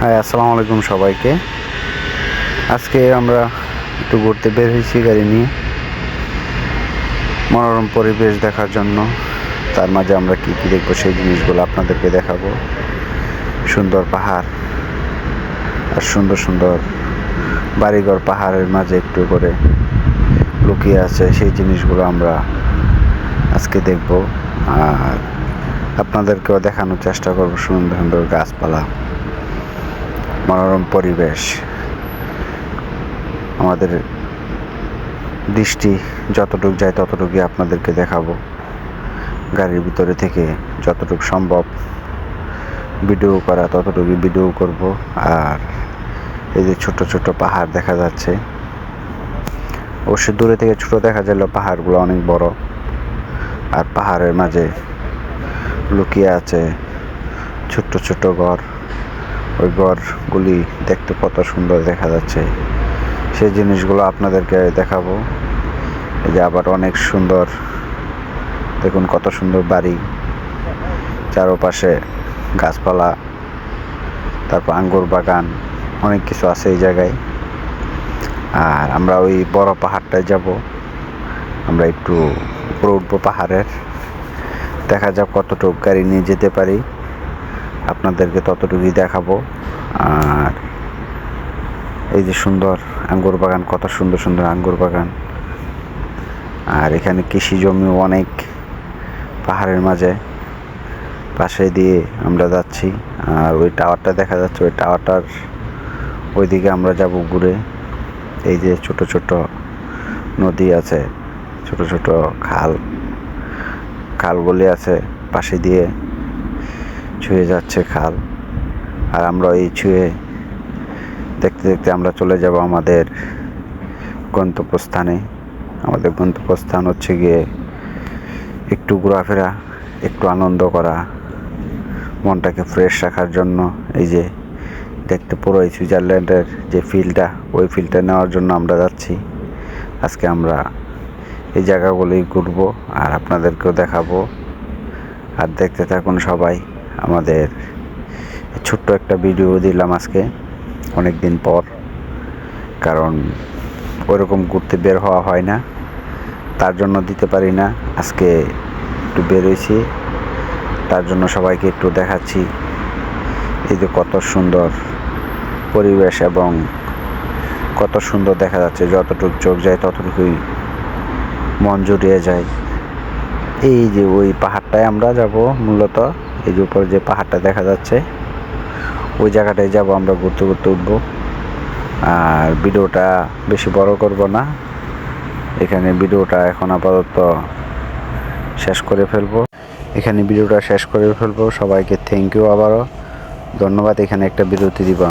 High, আসসালামু আলাইকুম সবাইকে। আজকে আমরা একটু ঘুরতে বের হয়েছি গাড়ি নিয়ে। মনোরম পরিবেশ দেখার জন্য। তার মাঝে আমরা কী কী দেখব সেই জিনিসগুলো আপনাদেরকে দেখাবো। সুন্দর পাহাড় আর সুন্দর সুন্দর বাড়িঘর পাহাড়ের মাঝে একটু করে লুকিয়ে আছে, সেই জিনিসগুলো আমরা আজকে দেখব। আর আপনাদেরকেও দেখানোর চেষ্টা করব সুন্দর সুন্দর গাছপালা। মনোরম পরিবেশ, আমাদের দৃষ্টি যতটুকু যায় ততটুকুই আপনাদেরকে দেখাবো। গাড়ির ভিতরে থেকে যতটুকু সম্ভব ভিডিও করা ততটুকু ভিডিও করব। আর এই যে ছোট ছোট পাহাড় দেখা যাচ্ছে, অবশ্যই দূরে থেকে ছোট দেখা গেলেও পাহাড়গুলো অনেক বড়। আর পাহাড়ের মাঝে লুকিয়ে আছে ছোট্ট ছোট্ট ঘর। ওই ঘরগুলি দেখতে কত সুন্দর দেখা যাচ্ছে। সেই জিনিসগুলো আপনাদেরকে দেখাবো। এই যে আবার অনেক সুন্দর, দেখুন কত সুন্দর বাড়ি। চারপাশে গাছপালা, তারপর আঙ্গুর বাগান, অনেক কিছু আছে এই জায়গায়। আর আমরা ওই বড় পাহাড়টায় যাব। আমরা একটু উপরে উঠবো পাহাড়ের। দেখা যাক কতটুকু গাড়ি নিয়ে যেতে পারি। আপনাদেরকে ততটুকুই দেখাবো। আর এই যে সুন্দর আঙ্গুর বাগান, কত সুন্দর সুন্দর আঙ্গুর বাগান। আর এখানে কৃষি জমি অনেক পাহাড়ের মাঝে। পাশে দিয়ে আমরা যাচ্ছি। আর ওই টাওয়ারটা দেখা যাচ্ছে, ওই টাওয়ারটার ওইদিকে আমরা যাব ঘুরে। এই যে ছোট ছোট নদী আছে, ছোট ছোট খাল, খালগুলি আছে পাশে দিয়ে। ছুঁয়ে যাচ্ছে খাল। আর আমরা এই ছুঁয়ে দেখতে দেখতে আমরা চলে যাব আমাদের গন্তব্যস্থানে। আমাদের গন্তব্যস্থান হচ্ছে গিয়ে একটু ঘোরাফেরা, একটু আনন্দ করা, মনটাকে ফ্রেশ রাখার জন্য। এই যে দেখতে পুরো এই সুইজারল্যান্ডের যে ফিল্ডটা ওই ফিল্ডটা নেওয়ার জন্য আমরা যাচ্ছি। আজকে আমরা এই জায়গাগুলি ঘুরবো আর আপনাদেরকেও দেখাবো। আর দেখতে থাকুন সবাই। আমাদের ছোট্ট একটা ভিডিও দিলাম আজকে অনেক দিন পর। কারণ ওইরকম ঘুরতে বের হওয়া হয় না, তার জন্য দিতে পারি না। আজকে একটু বেরোইছি, তার জন্য সবাইকে একটু দেখাচ্ছি। এই যে কত সুন্দর পরিবেশ এবং কত সুন্দর দেখা যাচ্ছে, যতটুকু চোখ যায় ততটুকুই মন জুড়িয়ে যায়। এই যে ওই পাহাড়টায় আমরা যাব মূলত। এই যে উপরে যে পাহাড়টা দেখা যাচ্ছে, ওই জায়গাটায় যাব, আমরা ঘুরতে ঘুরতে উঠবো। আর ভিডিওটা বেশি বড় করব না। এখানে ভিডিওটা এখন আপাতত শেষ করে ফেলব। এখানে ভিডিওটা শেষ করে ফেলব। সবাইকে থ্যাংক ইউ আবারও। ধন্যবাদ, এখানে একটা বিরতি দিব।